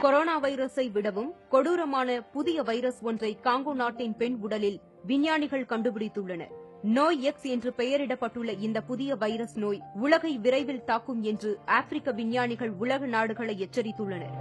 Corona வைரஸை விடவும் கொடூரமான புதிய வைரஸ் ஒன்றை காங்கோ நாட்டின் பெண் உடலில் விஞ்ஞானிகள் கண்டுபிடித்துள்ளனர் நோய் எக்ஸ் என்று பெயரிடப்பட்டுள்ள இந்த புதிய வைரஸ் நோய் உலகை விரைவில் தாக்கும் என்று ஆப்பிரிக்க விஞ்ஞானிகள் உலக நாடுகளை எச்சரித்துள்ளனர்.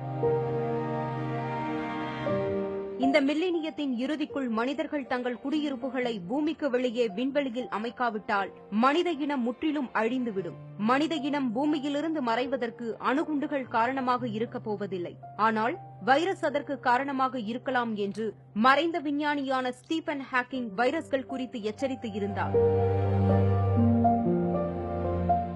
இந்த மில்லேனியத்தின் இறுதிக்குள் மனிதர்கள் தங்கள் குடியிருப்புகளை பூமிக்கு வெளியே விண்வெளியில் அமைக்காவிட்டால் மனித இனம் முற்றிலும் அழிந்துவிடும். மனித இனம் பூமியிலிருந்து மறைவதற்கு அணுகுண்டுகள் காரணமாக இருக்கப் போவதில்லை. ஆனால் வைரஸ் அதற்கு காரணமாக இருக்கலாம் என்று மறைந்த விஞ்ஞானியான ஸ்டீபன் ஹாக்கிங் வைரஸ்கள் குறித்து எச்சரித்து இருந்தார்.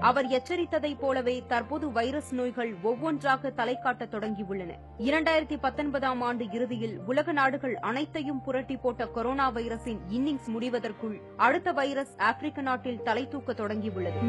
அவர் எச்சரித்ததைப் போலவே தற்போது வைரஸ் நோய்கள் ஒவ்வொன்றாக தலை காட்டத் தொடங்கியுள்ளன. இரண்டாயிரத்தி பத்தொன்பதாம் ஆண்டு இறுதியில் உலக நாடுகள் அனைத்தையும் புரட்டி போட்ட கொரோனா வைரஸின் இன்னிங்ஸ் முடிவதற்குள் அடுத்த வைரஸ் ஆப்பிரிக்க நாட்டில் தலை தூக்க தொடங்கியுள்ளது.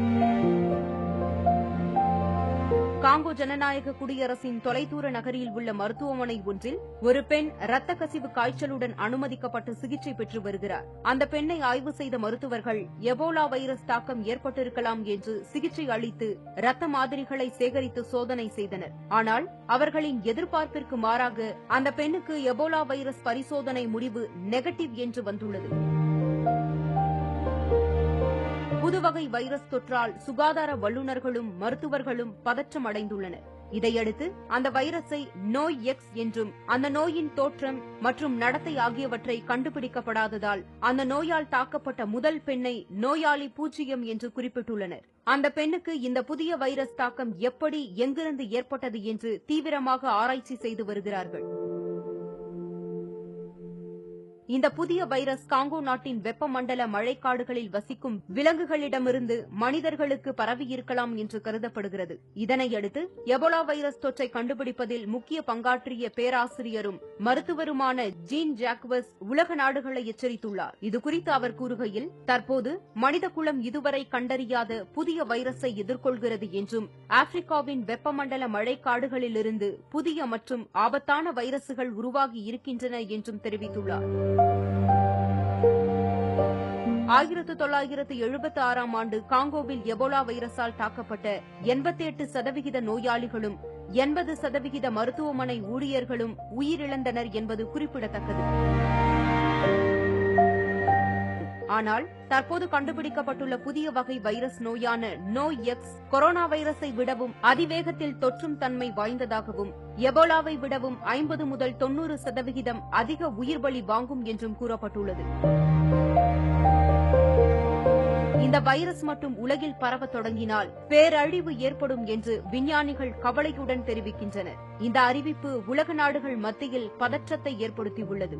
காங்கோ ஜனநாயக குடியரசின் தொலைதூர நகரில் உள்ள மருத்துவமனை ஒன்றில் ஒரு பெண் இரத்த கசிவு காய்ச்சலுடன் அனுமதிக்கப்பட்டு சிகிச்சை பெற்று வருகிறார். அந்த பெண்ணை ஆய்வு செய்த மருத்துவர்கள் எபோலா வைரஸ் தாக்கம் ஏற்பட்டிருக்கலாம் என்று சிகிச்சை அளித்து இரத்த மாதிரிகளை சேகரித்து சோதனை செய்தனர். ஆனால் அவர்களின் எதிர்பார்ப்பிற்கு மாறாக அந்த பெண்ணுக்கு எபோலா வைரஸ் பரிசோதனை முடிவு நெகட்டிவ் என்று வந்துள்ளது. புதுவகை வைரஸ் தொற்றால் சுகாதார வல்லுநர்களும் மருத்துவர்களும் பதற்றம் அடைந்துள்ளனர் இதையடுத்து அந்த வைரஸை நோய் எக்ஸ் என்றும் அந்த நோயின் தோற்றம் மற்றும் நடத்தை ஆகியவற்றை கண்டுபிடிக்கப்படாததால் அந்த நோயால் தாக்கப்பட்ட முதல் பெண்ணை நோயாளி பூஜ்ஜியம் என்று குறிப்பிட்டுள்ளனர். அந்த பெண்ணுக்கு இந்த புதிய வைரஸ் தாக்கம் எப்படி எங்கிருந்து ஏற்பட்டது என்று தீவிரமாக ஆராய்ச்சி செய்து வருகிறார்கள். இந்த புதிய வைரஸ் காங்கோ நாட்டின் வெப்பமண்டல மழைக்காடுகளில் வசிக்கும் விலங்குகளிடமிருந்து மனிதர்களுக்கு பரவியிருக்கலாம் என்று கருதப்படுகிறது. இதனையடுத்து எபோலா வைரஸ் தொற்றை கண்டுபிடிப்பதில் முக்கிய பங்காற்றிய பேராசிரியரும் மருத்துவருமான ஜீன் ஜாக்வஸ் உலக நாடுகளை எச்சரித்துள்ளார். இதுகுறித்து அவர் கூறுகையில் தற்போது மனித குலம் இதுவரை கண்டறியாத புதிய வைரஸை எதிர்கொள்கிறது என்றும் ஆப்பிரிக்காவின் வெப்பமண்டல மழைக்காடுகளிலிருந்து புதிய மற்றும் ஆபத்தான வைரசுகள் உருவாகி இருக்கின்றன என்றும் தெரிவித்துள்ளார். ஆயிரத்து தொள்ளாயிரத்து எழுபத்தி ஆறாம் ஆண்டு காங்கோவில் எபோலா வைரஸால் தாக்கப்பட்ட எண்பத்தி எட்டு சதவிகித நோயாளிகளும் எண்பது சதவிகித மருத்துவமனை ஊழியர்களும் உயிரிழந்தனர் என்பது குறிப்பிடத்தக்கது. ஆனால் தற்போது கண்டுபிடிக்கப்பட்டுள்ள புதிய வகை வைரஸ் நோயான நோய் எக்ஸ் கொரோனா வைரஸை விடவும் அதிவேகத்தில் தொற்றும் தன்மை வாய்ந்ததாகவும் எபோலாவை விடவும் ஐம்பது முதல் தொன்னூறு சதவிகிதம் அதிக உயிர்பலி வாங்கும் என்றும் கூறப்பட்டுள்ளது. இந்த வைரஸ் மட்டும் உலகில் பரவ தொடங்கினால் பேரழிவு ஏற்படும் என்று விஞ்ஞானிகள் கவலையுடன் தெரிவிக்கின்றனர். இந்த அறிவிப்பு உலக நாடுகள் மத்தியில் பதற்றத்தை ஏற்படுத்தியுள்ளது.